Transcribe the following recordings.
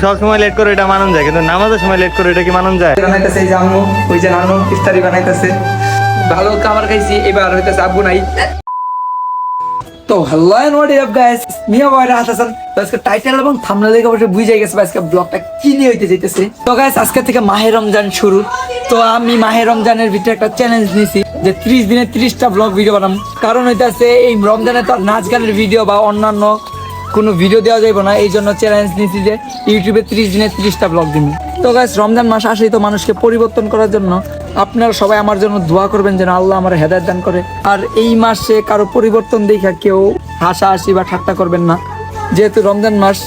সবসময় লেট করে এটা যায়, কিন্তু নামাজের সময় লেট করে এটা কি যায়? বানাইতেছে এই ওই যে নানু, ইফতারি বানাইতেছে। ভালো খাবার খাইছি, এবার হইতেছে আব্বু নাই। আজকে ব্লগটা হইতে যাইতেছে। তো গাইস থেকে মাহে রমজান শুরু। তো আমি মাহে রমজানের ভিতরে একটা চ্যালেঞ্জ নিছি যে 30 দিনে 30টা ব্লগ ভিডিও বানাম। কারণ হইতাছে এই রমজানে তো নাচ গানের ভিডিও বা অন্যান্য কোনো ভিডিও দেওয়া যাবে না, এই জন্য চ্যালেঞ্জ নিয়েছি যে ইউটিউবে ত্রিশ দিনে ত্রিশটা ব্লগ দিন তো গাছ রমজান মাস আসেই তো মানুষকে পরিবর্তন করার জন্য আপনারা সবাই আমার জন্য দোয়া করবেন যেন আল্লাহ আমার হেদায়ত দান করে। আর এই মাসে কারও পরিবর্তন দেখা কেউ হাসাহাসি বা ঠাট্টা করবেন না। যেহেতু রমজান মাস,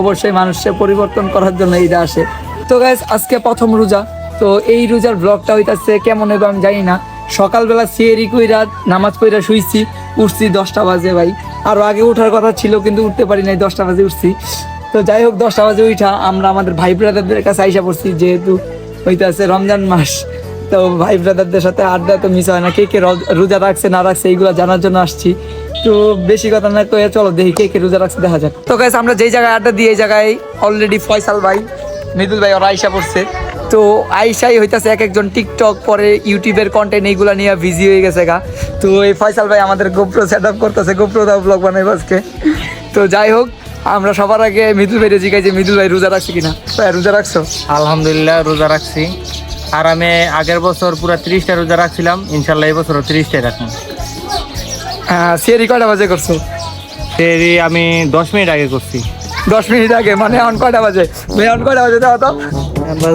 অবশ্যই মানুষের পরিবর্তন করার জন্য এইটা আসে। তো গাইজ আজকে প্রথম রোজা। তো এই রোজার ব্লগটা হইতাছে কেমন হবে আমি জানি না। সকালবেলা সিয়েরি কইরা, নামাজ পড়া শুইছি, উঠছি দশটা বাজে ভাই। আরও আগে ওঠার কথা ছিল, কিন্তু উঠতে পারি নাই, দশটা বাজে উঠছি। তো যাই হোক, দশটা বাজে উঠা আমরা আমাদের ভাই ব্রাদারদের কাছে আইসা পড়ছি, যেহেতু হইতাছে রমজান মাস। তো ভাই ব্রাদারদের সাথে আড্ডা তো মিস হয় না, কে কে রোজা রাখছে, না রাখছে, এইগুলো জানার জন্য আসছি। তো বেশি কথা না তো চলো দেখি কে কে রোজা রাখছে, দেখা যাক। তো গাইস আমরা যেই জায়গায় আড্ডা দিই, এই জায়গায় অলরেডি ফয়সাল ভাই, মৃদুল ভাই ওরা আইসা পড়ছে। তো আইসাই হইতাছে এক একজন টিকটক পরে ইউটিউবের কন্টেন্ট এইগুলা নিয়ে বিজি হয়ে গেছে গা। তো এই ফয়সাল ভাই আমাদের গোপ্রো সেট আপ করতেছে গোপ্রো দাও ব্লগ বানাইব আজকে। তো যাই হোক আমরা সবার আগে মৃদুল ভাই জিগাই যে মৃদুল ভাই রোজা রাখছে কিনা। ভাই রোজা রাখছো? আলহামদুলিল্লাহ রোজা রাখছি। আর আমি আগের বছর পুরো তিরিশটা রোজা রাখছিলাম ইনশাল্লাহ এই বছরও তিরিশটাই রাখব। হ্যাঁ সিয়ারি কয়টা বাজে করছ? সেরি আমি দশ মিনিট আগে করছি। দশ মিনিট আগে মানে অন কয়টা বাজে? মেয়ে অন কয়টা বাজে? দাও তো।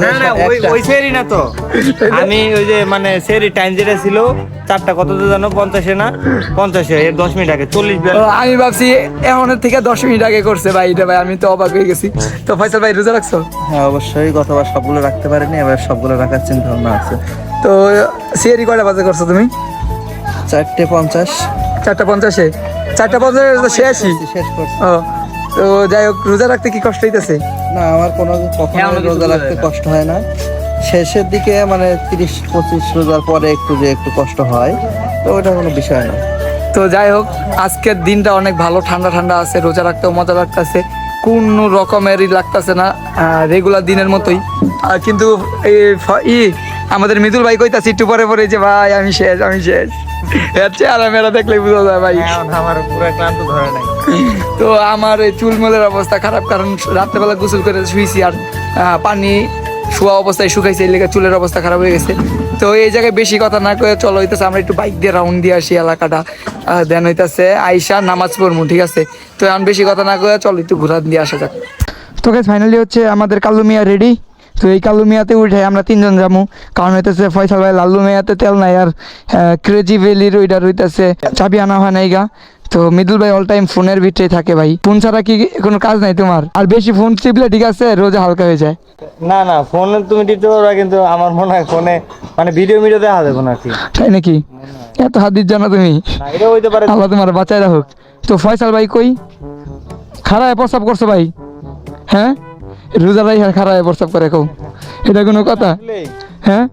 না না ওই ওই সেরি না তো। আমি ওই যে মানে সেরি টাইম যেটা ছিল চারটা কত তো জানো? পঞ্চাশে না? পঞ্চাশে এর দশ মিনিট আগে চল্লিশ আমি ভাবছি এমনের থেকে দশ মিনিট আগে করছে ভাই এটা ভাই আমি তো অবাক হয়ে গেছি। তো ফয়সাল ভাই রোজা রাখছো? হ্যাঁ অবশ্যই গতবার সবগুলো রাখতে পারিনি এবার সবগুলো রাখার চিন্তা ভাবনা আছে। তো সিয়ারি কয়টা বাজে করছ তুমি? চারটে পঞ্চাশ। চারটা পঞ্চাশে? চারটা পঞ্চাশে তো শেষই। শেষ করছি। ও তো যাই হোক রোজা রাখতে কি কষ্ট হইতেছে? না আমার কোনো কখনো রোজা রাখতে কষ্ট হয় না। শেষের দিকে মানে তিরিশ পঁচিশ রোজার পরে একটু যে একটু কষ্ট হয় তো ওটা কোনো বিষয় না। তো যাই হোক আজকের দিনটা অনেক ভালো ঠান্ডা ঠান্ডা আছে রোজা রাখতেও মজা লাগতেছে কোনো রকমেরই লাগতেছে না রেগুলার দিনের মতোই। আর কিন্তু এই ই আমাদের মৃদুল ভাই কইতাছি একটু পরে পরে যে ভাই আমি শেষ আমি শেষ। এর চেহারা মেরা দেখলেই বোঝা যায় ভাই। আমার পুরো ক্লান্ত ধরে নাই। তো আমার এই চুলমুলের অবস্থা খারাপ কারণ রাত্রেবেলা গোসল করে শুয়েছি আর পানি শোয়া অবস্থায় শুকাইছে এই লেগে চুলের অবস্থা খারাপ হয়ে গেছে। তো এই জায়গায় বেশি কথা না করে চলো হইতেছে আমরা একটু বাইক দিয়ে রাউন্ড দিয়ে আসি এলাকাটা। দেন হইতেছে আইসা নামাজ পড়ব ঠিক আছে? তো এখন বেশি কথা না করে চলো একটু ঘোরা দিয়ে আসা যাক। তো ফাইনালি হচ্ছে আমাদের কালু মিয়া রেডি তো এই কালু মিয়াতে উঠে আমরা তিনজন যাব। কারণ হইতেছে ফয়সাল ভাই লাল্লু মিয়াতে তেল নাই আর ক্রেজি ভ্যালির ওইটা রইতেছে চাবি আনা হয় নাই গা। তো মিদুল ভাই অল টাইম ফোনের ভিতরে থাকে ভাই। ফোন ছাড়া কি কোনো কাজ নাই তোমার? আর বেশি ফোন টিপলে ঠিক আছে রোজা হালকা হয়ে যায়। না না ফোনে তুমি টিপতে পারবা কিন্তু আমার মনে হয় ফোনে মানে ভিডিও ভিডিও দেখা যাবে না কি। তাই নাকি? এত হাদিস জানো তুমি? না এটা হইতে পারে। আল্লাহ তোমার বাঁচায় রাখুক। তো ফয়সাল ভাই কই? খারাপ প্রস্তাব করছ ভাই? হ্যাঁ? রোজা ভাই খারায় প্রস্তাব করে কও। এটা কোনো কথা। হ্যাঁ?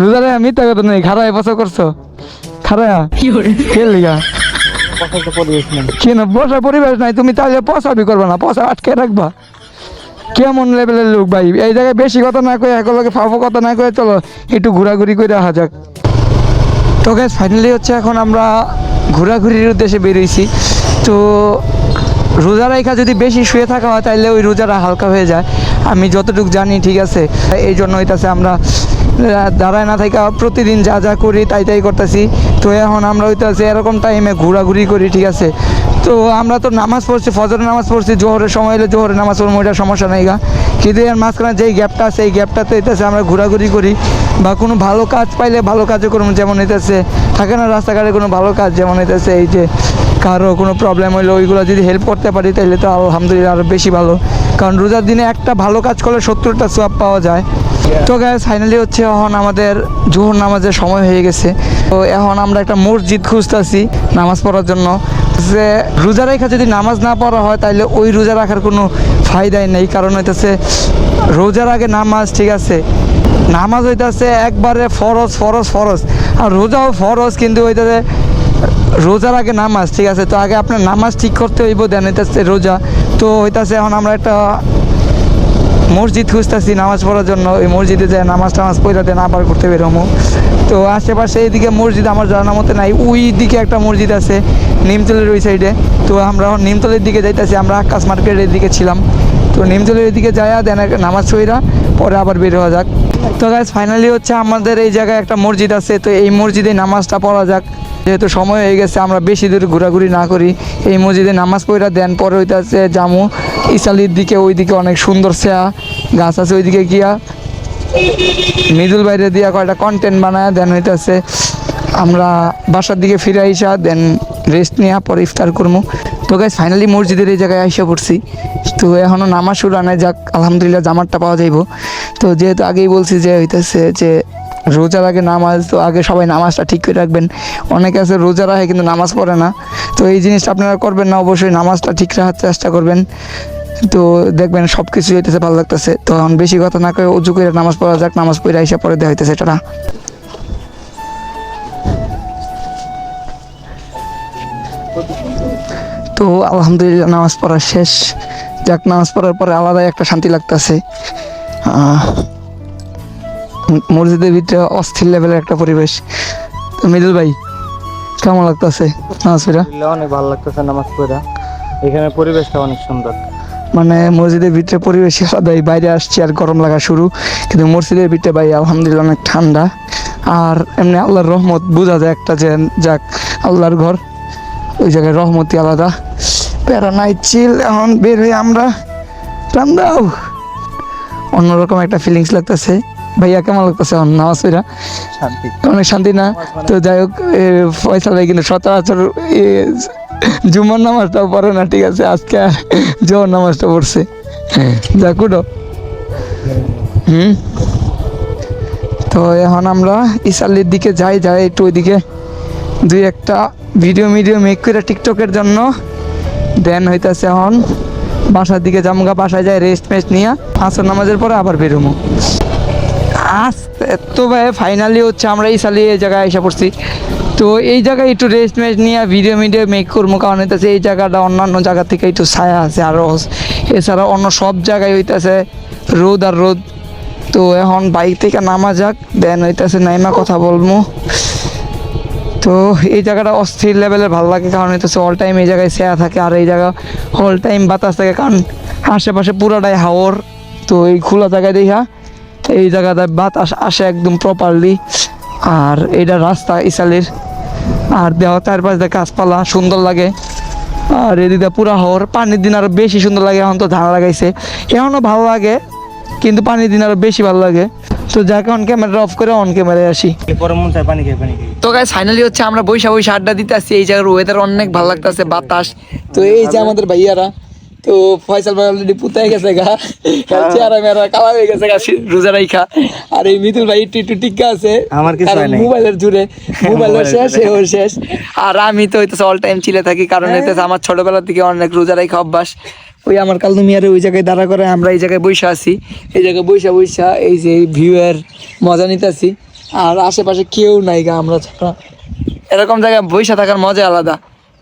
রোজারে আমি তা কথা নেই খারায় প্রস্তাব করছ। খারায়া? কে লিগা। কেন বসার পরিবেশ নাই তুমি তাহলে পসাবি করবে না পসা আটকে রাখবা। কেমন লেভেলের লোক ভাই? এই জায়গায় বেশি কথা না কয়ে একলগে ফাফো কথা না কয়ে চলো একটু ঘোরাঘুরি করে আসা যাক। তো গ্যাস ফাইনালি হচ্ছে এখন আমরা ঘোরাঘুরির উদ্দেশ্যে বেরিয়েছি তো রোজা রেখা যদি বেশি শুয়ে থাকা হয় তাহলে ওই রোজাটা হালকা হয়ে যায়। আমি যতটুকু জানি, ঠিক আছে? এই জন্য হইতাছে আমরা দাঁড়ায় না থাকা প্রতিদিন যা যা করি, তাই তাই করতেছি। তো এখন আমরা হইতাছে এরকম টাইমে ঘোরাঘুরি করি, ঠিক আছে? তো আমরা তো নামাজ পড়ছি, ফজরের নামাজ পড়ছি, জোহরের সময় এলে জোহরের নামাজ পড়ব, ওইটা সমস্যা নেই গা। কিন্তু এর মাঝখানে যেই গ্যাপটা আছে, এই গ্যাপটাতে হইতেছে আমরা ঘোরাঘুরি করি। বা কোনো ভালো কাজ পাইলে ভালো কাজও করব, যেমন হইতেছে, থাকে না রাস্তাঘাটে কোনো ভালো কাজ, যেমন হইতেছে এই যে কারও কোনো প্রবলেম হইল ওইগুলো যদি হেল্প করতে পারি তাহলে তো আলহামদুলিল্লাহ আরও বেশি ভালো। কারণ রোজার দিনে একটা ভালো কাজ করলে সত্তরটা সোয়াব পাওয়া যায়। তো গায়ে ফাইনালি হচ্ছে এখন আমাদের জোহর নামাজের সময় হয়ে গেছে। তো এখন আমরা একটা মসজিদ খুঁজতেছি নামাজ পড়ার জন্য। যে রোজা রেখা যদি নামাজ না পড়া হয় তাহলে ওই রোজা রাখার কোনো ফায়দাই নেই। কারণ হইতেছে রোজার আগে নামাজ ঠিক আছে? নামাজ হইতেছে একবারে ফরজ ফরজ ফরজ। আর রোজাও ফরজ কিন্তু হইতেছে রোজার আগে নামাজ, ঠিক আছে? তো আগে আপনার নামাজ ঠিক করতে হইব, দেন হইতেছে রোজা। তো হইতাছে এখন আমরা একটা মসজিদ খুঁজতেছি নামাজ পড়ার জন্য। ওই মসজিদে যায় নামাজ টামাজ পড়া, দেন আবার করতে বেরোমো তো আশেপাশে এইদিকে মসজিদ আমার জানা মতে নাই ওই দিকে একটা মসজিদ আছে নিমতলের ওই সাইডে তো আমরা এখন নিমতলের দিকে যাইতেছি, আমরা আকাশ মার্কেটের দিকে ছিলাম। তো নিমতলের দিকে যায়া দেন নামাজ পড়া। পরে আবার বের হওয়া যাক। তো গাইজ ফাইনালি হচ্ছে আমাদের এই জায়গায় একটা মসজিদ আছে, তো এই মসজিদে নামাজটা পড়া যাক। যেহেতু সময় হয়ে গেছে, আমরা বেশি দূর ঘোরাঘুরি না করি। এই মসজিদে নামাজ পড়া দেন, পরে হইতেছে জামু। ইসালির দিকে ওইদিকে অনেক সুন্দর সেয়া গাছ আছে ওইদিকে গিয়া। মিদুল বাইরে দিয়া কয়টা কন্টেন্ট বানায় দেন হইতেছে আমরা বাসার দিকে ফিরে আইসা দেন রেস্ট নেওয়া পরে ইফতার করব তো গাইজ ফাইনালি মসজিদের এই জায়গায় আইসা পড়ছি। তো এখনও নামাজ শুরু আনায় যাক, আলহামদুলিল্লাহ জামারটা পাওয়া যাইব। তো যেহেতু আগেই বলছি যে হইতেছে যে রোজার আগে নামাজ, তো আগে সবাই নামাজটা ঠিক করে রাখবেন। অনেকে আছে রোজা রাখে কিন্তু নামাজ পড়ে না। তো এই জিনিসটা আপনারা করবেন না, অবশ্যই নামাজটা ঠিক রাখার চেষ্টা করবেন। তো দেখবেন সব কিছু হইতেছে, ভালো লাগতেছে। তো এখন বেশি কথা না করে উজু করে নামাজ পড়া যাক, নামাজ পড়ে আইসা পরে দেওয়া হইতেছে এটা তো আলহামদুলিল্লাহ নামাজ পড়া শেষ। যাক নামাজ পড়ার পরে আলাদাই একটা শান্তি লাগতেছে। মসজিদের ভিতরে অস্থির লেভেলের একটা পরিবেশ। তো মিদুল ভাই কেমন লাগতেছে নামাজ পড়া? অনেক ভালো লাগতেছে নামাজ পড়া। এখানে পরিবেশটা অনেক সুন্দর। মানে মসজিদের ভিতরে পরিবেশ আলাদাই বাইরে আসছি আর গরম লাগা শুরু। কিন্তু মসজিদের ভিতরে ভাই আলহামদুলিল্লাহ অনেক ঠান্ডা। আর এমনি আল্লাহর রহমত বোঝা যায় একটা যে যাক আল্লাহর ঘর। ওই জায়গায় রহমতি আলাদা। প্যারা নাই চিল এখন বের হয়ে আমরা। ঠান্ডাও অন্যরকম একটা ফিলিংস লাগতেছে। ভাইয়া কেমন লাগতেছে নামাজ পড়া? শান্তি। অনেক শান্তি না? তো যাই হোক ফয়সাল ভাই কিন্তু সচরাচর জুমার নামাজটাও পড়ে না ঠিক আছে? আজকে জোহর নামাজটা পড়ছে। যা কুটো হুম? তো এখন আমরা ইসাল্লির দিকে যাই যাই একটু ওইদিকে। দুই একটা ভিডিও মিডিও মেক করে টিকটকের জন্য। দেন হইতাছে এখন বাসার দিকে জামগা বাসায় যায় রেস্ট মেস্ট নিয়ে। আসর নামাজের পরে আবার বেরোবো আজ তো ভাই ফাইনালি হচ্ছে আমরা এই সালে এই জায়গায় এসে পড়ছি। তো এই জায়গায় একটু রেস্ট মেস্ট নিয়ে ভিডিও মিডিও মেক করব কারণ হইতেছে এই জায়গাটা অন্যান্য জায়গা থেকে একটু ছায়া আছে আরও এছাড়া অন্য সব জায়গায় হইতেছে রোদ আর রোদ। তো এখন বাইক থেকে নামা যাক, দেন হইতেছে নাইমা কথা বলব তো এই জায়গাটা অস্থির লেভেলের ভালো লাগে, কারণ হইতেছে অল টাইম এই জায়গায় সেয়া থাকে আর এই জায়গা অল টাইম বাতাস থাকে, কারণ আশেপাশে পুরাটাই হাওর। তো এই খোলা জায়গায় দেখা এই জায়গাটা বাতাস আসে একদম প্রপারলি আর এইটা রাস্তা ইসালির। আর দেহ চারপাশ গাছপালা, সুন্দর লাগে। আর এদিকে পুরা হওয়ার পানির দিন আরও বেশি সুন্দর লাগে, এখন তো ধান লাগাইছে। এখনও ভালো লাগে, কিন্তু পানির দিন আরও বেশি ভালো লাগে। তো যাকে অন ক্যামেরা অফ করে অন ক্যামেরায় আসি। পরে মন চায় পানি খেয়ে পানি খেয়ে। তো গাইস ফাইনালি হচ্ছে আমরা বৈশা বৈশা আড্ডা দিতে আসছি এই জায়গার ওয়েদার অনেক ভালো লাগতেছে বাতাস। তো এই যে আমাদের ভাইয়ারা তো ফয়সাল ভাই অলরেডি পুতাই গেছে গা। চেহারা মেরা কালা হয়ে গেছে গা রোজা রাইখা। আর এই মিতুল ভাই একটু একটু টিকা আছে আমার কিছু হয় নাই। মোবাইলের জুড়ে মোবাইলের মোবাইলের শেষ এও শেষ। আর আমি তো হইতেছে অল টাইম চিলে থাকি কারণ হইতেছে আমার ছোটবেলা থেকে অনেক রোজা রাইখা অভ্যাস। ওই আমার কালদু মিয়ারে ওই জায়গায় দাঁড়া করে আমরা এই জায়গায় বৈশা আছি। এই জায়গায় বৈশা বৈশা এই যে ভিউয়ের মজা নিতেছি। আর আশেপাশে কেউ নাই গা আমরা ছাড়া। এরকম জায়গায় বৈশা থাকার মজা আলাদা।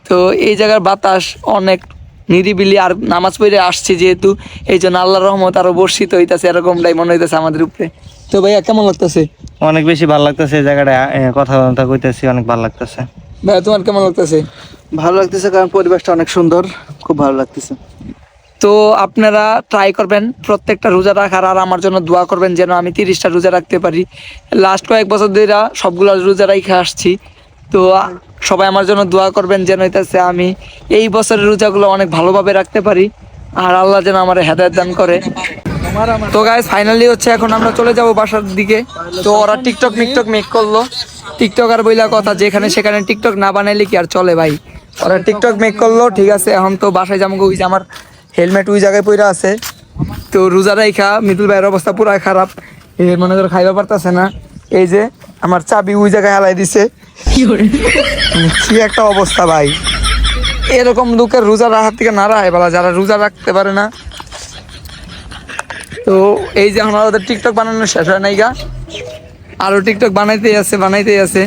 তো এই জায়গার বাতাস অনেক নিরিবিলি আর নামাজ পড়ে আসছি যেহেতু এই জন্য আল্লাহ রহমত আরও বর্ষিত হইতাছে এরকমটাই মনে হইতাছে আমাদের উপরে। তো ভাইয়া কেমন লাগতেছে? অনেক বেশি ভালো লাগতেছে এই জায়গাটা এ, কথা কথা কইতেছি অনেক ভালো লাগতেছে। ভাইয়া তোমার কেমন লাগতেছে? ভালো লাগতেছে কারণ পরিবেশটা অনেক সুন্দর খুব ভালো লাগতেছে। তো আপনারা ট্রাই করবেন, প্রত্যেকটা রোজা রাখার আর আমার জন্য দোয়া করবেন যেন আমি তিরিশটা রোজা রাখতে পারি। লাস্ট কয়েক বছর ধরে সবগুলো রোজা রাখে আসছি। তো সবাই আমার জন্য দোয়া করবেন যেন হইতাছে আমি এই বছরের রোজাগুলো অনেক ভালোভাবে রাখতে পারি আর আল্লাহ যেন আমার হেদায়ত দান করে। তো গাইজ ফাইনালি হচ্ছে এখন আমরা চলে যাব বাসার দিকে। তো ওরা টিকটক মিকটক মেক করল। টিকটক আর বইলা কথা, যেখানে সেখানে টিকটক না বানাইলে কি আর চলে ভাই? ওরা টিকটক মেক করল, ঠিক আছে, এখন তো বাসায় যাব আমার হেলমেট ওই জায়গায় পইরা আছে। তো রোজা রাইখা, মিতুল ভাইয়ের অবস্থা পুরো খারাপ। এ মনে করো খাইবা পারতাছে না। এই যে, আমার চাবি ওই জায়গায় হালাই দিছে। কি একটা অবস্থা ভাই। এরকম লোকের রোজা রাখার থেকে না রাখায় বলা যারা রোজা রাখতে পারে না। তো এই যে আমাদের টিকটক বানানো শেষ হয় নাই গা। আরও টিকটক বানাইতেই আছে বানাইতেই আছে।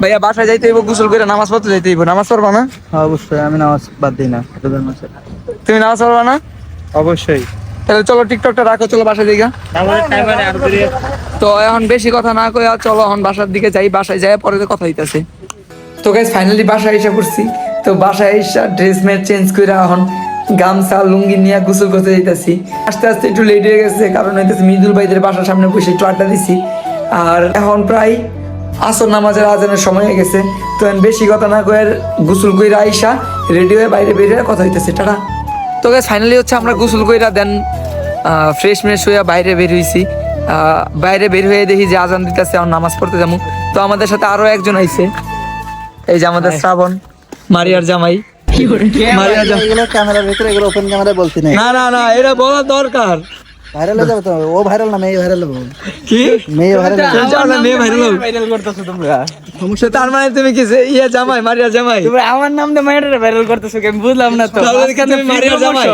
ভাইয়া বাসায় যাইতে হইব গোসল করে নামাজ পড়তে যাইতে হইব। নামাজ পড়বা না? অবশ্যই আমি নামাজ বাদ দিই না রোজার মাসে তুমি নামাজ পড়বা না? অবশ্যই। তাহলে চলো টিকটকটা রাখো চলো বাসায় দেরি তো এখন বেশি কথা না কইয়া চলো এখন বাসার দিকে যাই বাসায় যাই পরে তো কথা হইতাছে। তো গাইজ ফাইনালি বাসায় এসে পড়ছি। তো বাসায় এসে ড্রেস ম্যাচ চেঞ্জ করে এখন গামছা লুঙ্গি নিয়ে গোসল করতে যাইতাছি। আস্তে আস্তে একটু লেট হয়ে গেছে কারণ হইতেছে মৃদুল ভাইদের বাসার সামনে বসে একটু আড্ডা দিছি। আর এখন প্রায় আসর নামাজের আজানের সময় হয়ে গেছে। তো বেশি কথা না কয়ে গোসল কইরা আইসা রেডি হয়ে বাইরে বেরিয়ে কথা হইতেছে। টাটা। তো গাইজ ফাইনালি হচ্ছে আমরা গোসল কইরা দেন ফ্রেশ ফ্রেশ হয়ে বাইরে বের আহ, বাইরে বের হয়ে দেখি যে আজান দিতেছে এখন নামাজ পড়তে যাব। তো আমাদের সাথে আরও একজন আইছে। এই যে আমাদের শ্রাবণ মারিয়ার জামাই। ক্যামেরার ভিতরে ওপেন ক্যামেরায় বলছি না না না এটা বলা দরকার। ভাইরাল হয়ে যাবে তো? ও ভাইরাল না মেয়ে ভাইরাল হবে। কি? মেয়ে ভাইরাল না মেয়ে ভাইরাল? ভাইরাল করতেছো তোমরা। তো তার মানে তুমি কি ইয়ে জামাই মারিয়ার জামাই? আমার নাম দিয়ে ভাইরাল করতেছো আমি বুঝলাম না তো। তাহলে তুমি জামাই।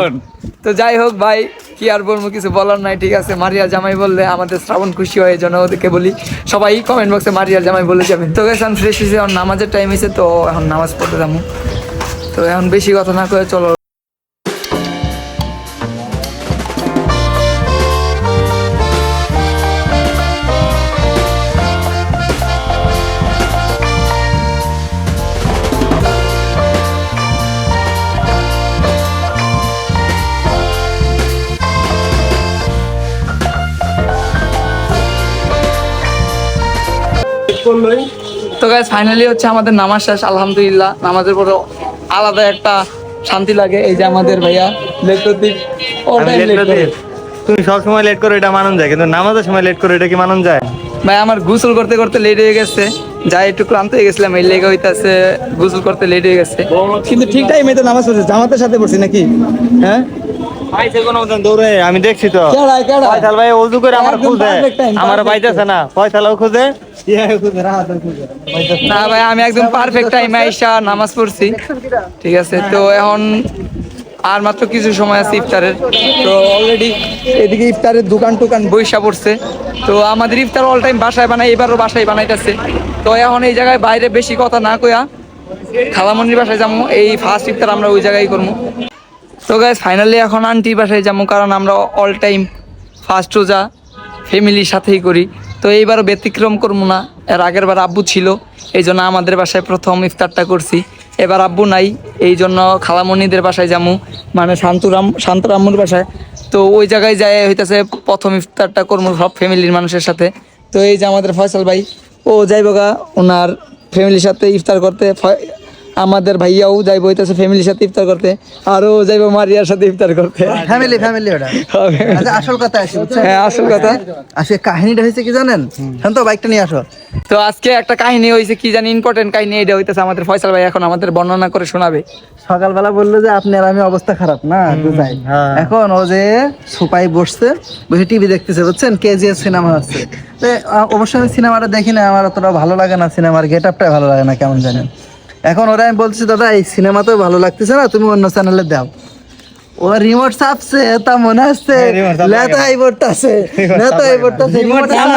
তো যাই হোক ভাই কি আর বলব কিছু বলার নাই ঠিক আছে? মারিয়া জামাই বললে আমাদের শ্রাবণ খুশি হয়ে জন্য ওদেরকে বলি সবাই কমেন্ট বক্সে মারিয়ার জামাই বলে যাবেন। তো এখন ফ্রেশ হয়েছে এখন নামাজের টাইম হয়েছে তো এখন নামাজ পড়তে যাব। তো এখন বেশি কথা না করে চলো তো গাইজ ফাইনালি হচ্ছে আমাদের নামাজ শেষ আলহামদুলিল্লাহ। নামাজের পরে আলাদা একটা শান্তি লাগে এই যে আমাদের ভাইয়া। দিই। তুমি সব সময় লেট করো এটা মানন যায় কিন্তু নামাজের সময় লেট করো এটা কি মানন যায়? ভাই আমার গোসল করতে করতে লেট হয়ে গেছে। যাই একটু ক্লান্ত হয়ে গেছিলাম এই লেগে হইতাছে গোসল করতে লেট হয়ে গেছে। কিন্তু ঠিক টাইমে তো নামাজ পড়ছে জামাতের সাথে পড়ছি নাকি? হ্যাঁ? দৌড়ে আমি দেখছি তো? ফয়সাল ভাই ওযু করে আমার খুঁজে। আমার না। ফয়সালও খুঁজে। না। ভাই আমি একদম পারফেক্ট টাইমে আইসা নামাজ পড়ছি। ঠিক আছে তো এখন আর মাত্র কিছু সময় আছে ইফতারের। তো অলরেডি এদিকে ইফতারের দোকান টোকান বৈশা পড়ছে। তো আমাদের ইফতার অল টাইম বাসায় বানাই এবারও বাসায় বানাইতেছে। তো এখন এই জায়গায় বাইরে বেশি কথা না কইয়া খালামনির বাসায় যাব এই ফার্স্ট ইফতার আমরা ওই জায়গায় করব তো গাইজ ফাইনালি এখন আন্টি বাসায় যাব, কারণ আমরা অল টাইম ফার্স্ট রোজা ফ্যামিলির সাথেই করি। তো এইবারও ব্যতিক্রম করব না, এর আগের বার আব্বু ছিল, এই জন্য আমাদের বাসায় প্রথম ইফতারটা করছি। এবার আব্বু নাই, এই জন্য খালামণিদের বাসায় যাব মানে শান্তুরাম শান্তরাম্মুর বাসায়। তো ওই জায়গায় যায়, হইতেছে প্রথম ইফতারটা করব সব ফ্যামিলির মানুষের সাথে। তো এই যে আমাদের ফয়সাল ভাই, ও যাইব গা, ওনার ফ্যামিলির সাথে ইফতার করতে। আমাদের ভাইয়াও যাইব হইতেছে ফ্যামিলির সাথে ইফতার করতে আরও যাইব মারিয়ার সাথে ইফতার করতে। ফ্যামিলি ফ্যামিলি ওটা। আচ্ছা আসল কথা আসি হ্যাঁ আসল কথা। আসলে কাহিনীটা হয়েছে কি জানেন? শান্ত বাইকটা নিয়ে আসো। তো আজকে একটা কাহিনী হয়েছে কি জানি ইম্পর্টেন্ট কাহিনী এটা হইতেছে আমাদের ফয়সাল ভাই এখন আমাদের বর্ণনা করে শোনাবে। সকালবেলা বলল যে আপনি আর আমি অবস্থা খারাপ না বুঝাই। হ্যাঁ। এখন ও যে সোপাই বসছে বসে টিভি দেখতেছে বুঝছেন? কেজিএফ সিনেমা হচ্ছে। তো অবশ্যই আমি সিনেমাটা দেখি না আমার অতটা ভালো লাগে না সিনেমার গেট আপটাই ভালো লাগে না কেমন জানেন? এখন ওরা আমি বলছি, দাদা, এই সিনেমা তো ভালো লাগতেছে না, তুমি অন্য চ্যানেলে দাও। ও রিমোট তা মনে হচ্ছে হ্যাঁ, আছে।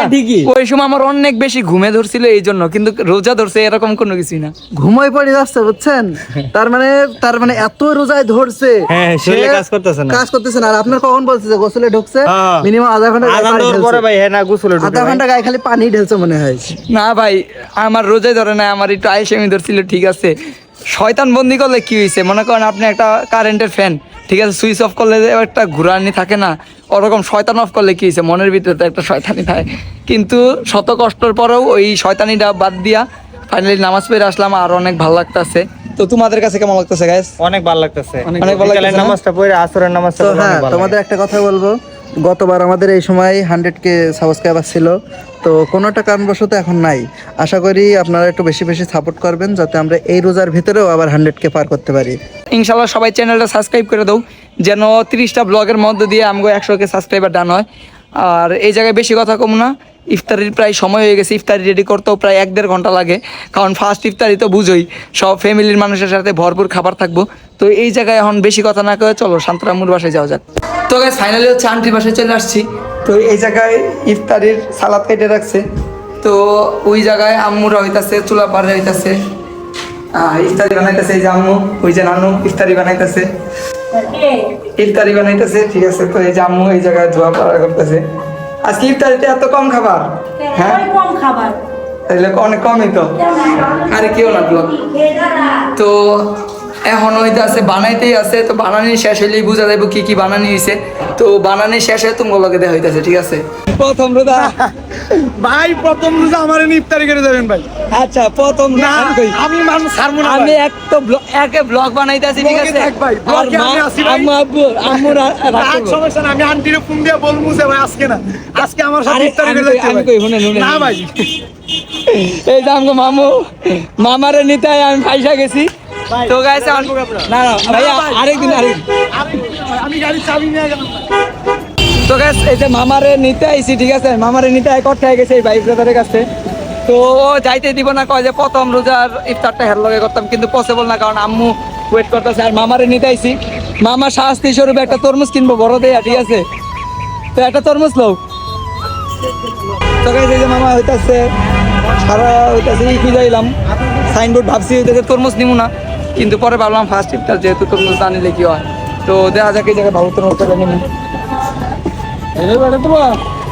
ঠিকই। ওই সময় আমার অনেক বেশি ঘুমে ধরছিল এই জন্য কিন্তু রোজা ধরছে এরকম কোনো কিছুই না। ঘুমাই পড়ে যাচ্ছে বুঝছেন? তার মানে তার মানে এত রোজায় ধরছে হ্যাঁ, সে কাজ করতেছে না। কাজ করতেছে না। আর আপনার কখন বলছে যে গোসলে ঢুকছে? হ্যাঁ। মিনিমাম আধা ঘণ্টা পানি দেওয়ার পরে ভাই হ্যাঁ না গোসলে ঢুকে আধা ঘণ্টা গায়ে খালি পানি ঢেলছে মনে হয়। না ভাই আমার রোজাই ধরে না আমার একটু আইসেমি ধরছিল ঠিক আছে। শয়তান বন্দি করলে কি হয়েছে মনে করেন আপনি একটা কারেন্টের ফ্যান ঠিক আছে সুইচ অফ করলে একটা ঘুরানি থাকে না ওরকম শয়তান অফ করলে কি হয়েছে মনের ভিতরে তো একটা শয়তানি থাকে। কিন্তু শত কষ্টের পরেও ওই শয়তানিটা বাদ দিয়া ফাইনালি নামাজ পড়ে আসলাম আর অনেক ভালো লাগতেছে। তো তোমাদের কাছে কেমন লাগতেছে গাইস অনেক ভালো লাগতেছে। অনেক ভালো লাগতেছে নামাজটা পড়ে আসরের নামাজটা হ্যাঁ তোমাদের একটা কথা বলব। গতবার আমাদের এই সময় হান্ড্রেড কে সাবস্ক্রাইবার ছিল, তো কোনোটা কারণবশত এখন নাই। আশা করি আপনারা একটু বেশি বেশি সাপোর্ট করবেন, যাতে আমরা এই রোজার ভিতরেও আবার হান্ড্রেড কে পার করতে পারি। ইনশাল্লাহ সবাই চ্যানেলটা সাবস্ক্রাইব করে দাও, যেন তিরিশটা ব্লগের মধ্যে দিয়ে আমাকে একশো কে সাবস্ক্রাইবার ডান হয়। আর এই জায়গায় বেশি কথা কম না, ইফতারির প্রায় সময় হয়ে গেছে, ইফতারি রেডি করতেও প্রায় এক দেড় ঘণ্টা লাগে। কারণ ফার্স্ট ইফতারি তো বুঝোই, সব ফ্যামিলির মানুষের সাথে ভরপুর খাবার থাকব। তো এই জায়গায় এখন বেশি কথা না করে চলো শান্তরামুর বাসায় যাওয়া যাক। তো গাইস ফাইনালি হচ্ছে আন্টির বাসায় চলে আসছি। তো এই জায়গায় ইফতারির সালাদ কেটে রাখছে। তো ওই জায়গায় আম্মুরা হইতাছে চুলা পাড়ে হইতাছে। ইফতারি বানাইতেছে এই যে আম্মু ওই যে নানু ইফতারি বানাইতেছে। ইফতারি বানাইতেছে ঠিক আছে তো এই যে আম্মু এই জায়গায় ধোয়া পড়া করতেছে। আজকে ইফতারিতে এত কম খাবার? হ্যাঁ? কম খাবার। তাহলে অনেক কমই তো। আরে কেউ না ব্লগ। তো এখন হইতে আছে বানাইতেই আছে তো বানানি শেষ হইলেই বুঝা যাইব কি কি বানানি হইছে। তো বানানি শেষ হয়ে তুমি লগে দেখা হইতাছে ঠিক আছে? প্রথম রোদা ভাই প্রথম রোজা আমার ইফতারি করে যাবেন ভাই। আচ্ছা প্রথম না আমি মানুষ ছাড়বো না আমি এক তো একে ব্লগ বানাইতাছি ঠিক আছে? থাক ভাই, আর ব্লগে আমি আছি ভাই। আম্মু আব্বু আম্মু রা- সমস্যা না আমি আন্টির ফোন দিয়ে বলব যে ভাই আজকে না আজকে আমার সাথে ইফতারি আমি করে যাচ্ছে আমি ভাই। কই, শুনেন, শুনেন। না ভাই। এই যে আমগো মামু মামারে নিতে আমি ফাইসা গেছি। তো গাইছে না না ভাইয়া ভাই, আরেকদিন। আমি গাড়ির চাবি নিয়ে গেলাম তো গাইস এই যে মামারে নিতে আইছি ঠিক আছে? মামারে নিতে আয় করতে গেছে এই ভাই ব্রাদারের কাছে। তো যাইতে দিব না কয় যে প্রথম রোজার ইফতারটা হের লগে করতাম কিন্তু পসিবল না কারণ আম্মু ওয়েট করতেছে আর মামারে নিতে আইছি। মামা শাস্তি স্বরূপ একটা তরমুজ কিনবো বড় দেয়া ঠিক আছে? তো একটা তরমুজ লও। তো গাইস এই যে মামা হইতাছে সারা হইতাছে ই খুঁজাইলাম সাইনবোর্ড ভাবছি হইতাছে তরমুজ নিমু না। কিন্তু পরে ভাবলাম ফার্স্ট ইফতার যেহেতু তরমুজ জানিলে কি হয়। তো দেখা যাক এই জায়গায় ভালো তরমুজটা নিমু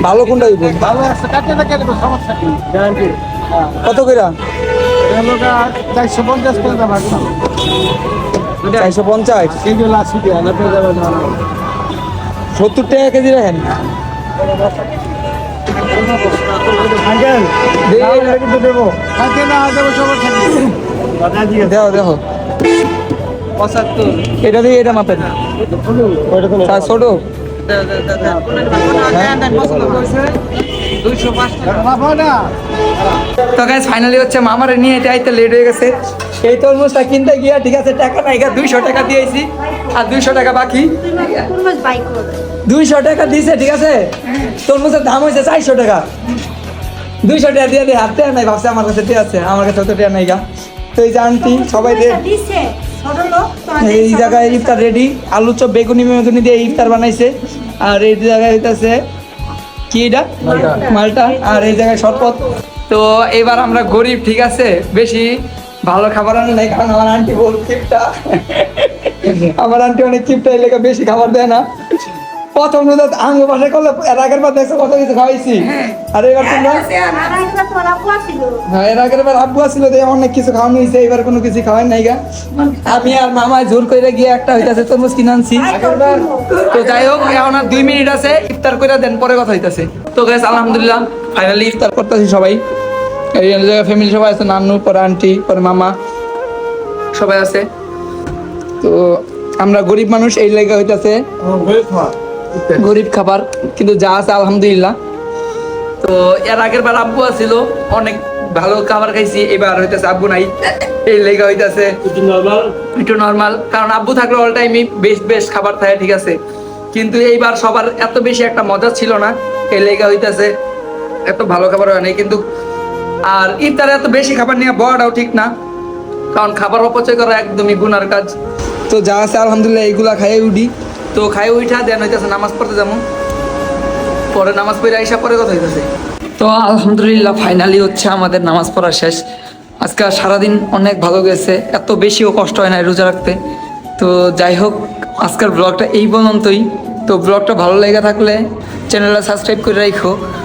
ভালো কোনটা দিব? ভালো আছে সমস্যা কি? গ্যারান্টি কত কইরা? চারশো পঞ্চাশ করে দেওয়া চারশো পঞ্চাশ? দিয়ে সত্তর টাকা কেজি রাখেন। দেখো দেখো পঁচাত্তর। এটা দিয়ে এটা মাপেন। চার ছোট। তো গাইস ফাইনালি হচ্ছে মামারে নিয়ে এটা আইতে লেট হয়ে গেছে। এই তরমুজটা কিনতে গিয়া ঠিক আছে টাকা নাই দুইশো টাকা দিয়েছি। আর দুইশো টাকা বাকি। দুইশো টাকা দিছে ঠিক আছে? তরমুজের দাম হয়েছে চারশো টাকা। দুইশো টাকা দিয়ে দিয়ে হাতে নাই ভাবছে আমার কাছে আছে। আমার কাছে তো টাকা নাই গা। তো এই যে আন্টি সবাই দে। এই জায়গায় ইফতার রেডি আলু চপ বেগুনি বেগুনি দিয়ে ইফতার বানাইছে। আর এই জায়গায় হইতেছে কি এটা? মালটা। আর এই জায়গায় শরবত। তো এবার আমরা গরিব ঠিক আছে? বেশি ভালো খাবার আনে নাই কারণ আমার আন্টি বল কিপটা আমার আন্টি অনেক চিপটা এলাকা বেশি খাবার দেয় না। প্রথম রোজা আঙ্গ বাসায় করলে এর আগের বার দেখছ কত কিছু খাওয়াইছি? আর এবার তোমরা আপু আসছিল। হ্যাঁ এর আগের বার আব্বু আসছিল যে অনেক কিছু খাওয়ানো হয়েছে এবার কোনো কিছু খাওয়াই নাই গা। আমি আর মামা জোর করে গিয়ে একটা হইতাছে তরমুজ কিনে আনছি। তো যাই হোক এখন আর দুই মিনিট আছে ইফতার করে দেন পরে কথা হইতাছে। তো গ্যাস আলহামদুলিল্লাহ ফাইনালি ইফতার করতেছি সবাই। এই জায়গায় ফ্যামিলি সবাই আছে নানু পরে আন্টি পরে মামা সবাই আছে। তো আমরা গরিব মানুষ এই লেগে হইতাছে। গরিব খাবার কিন্তু যা আছে আলহামদুলিল্লাহ। তো এর আগের বার আব্বু আছিল অনেক ভালো খাবার খাইছি এবার হইতেছে আব্বু নাই। এই লেগা হইতাছে একটু নর্মাল কারণ আব্বু থাকলে অল টাইমই বেস্ট বেস্ট খাবার থাকে ঠিক আছে। কিন্তু এইবার সবার এত বেশি একটা মজা ছিল না এই লেগা হইতাছে এত ভালো খাবার হয় নাই কিন্তু আর ইফতারে এত বেশি খাবার নিয়ে বড়াও ঠিক না কারণ খাবার অপচয় করা একদমই গুনার কাজ। তো যা আছে আলহামদুলিল্লাহ এইগুলা খাইয়ে উঠি। তো খাই উঠা দেন হইতেছে নামাজ পড়তে যেমন পরে নামাজ পড়ে আইসা পরে কথা হইতেছে। তো আলহামদুলিল্লাহ ফাইনালি হচ্ছে আমাদের নামাজ পড়া শেষ। আজকে সারাদিন অনেক ভালো গেছে, এত বেশিও কষ্ট হয় না রোজা রাখতে। তো যাই হোক, আজকের ব্লগটা এই পর্যন্তই। তো ব্লগটা ভালো লেগে থাকলে চ্যানেলটা সাবস্ক্রাইব করে রাখো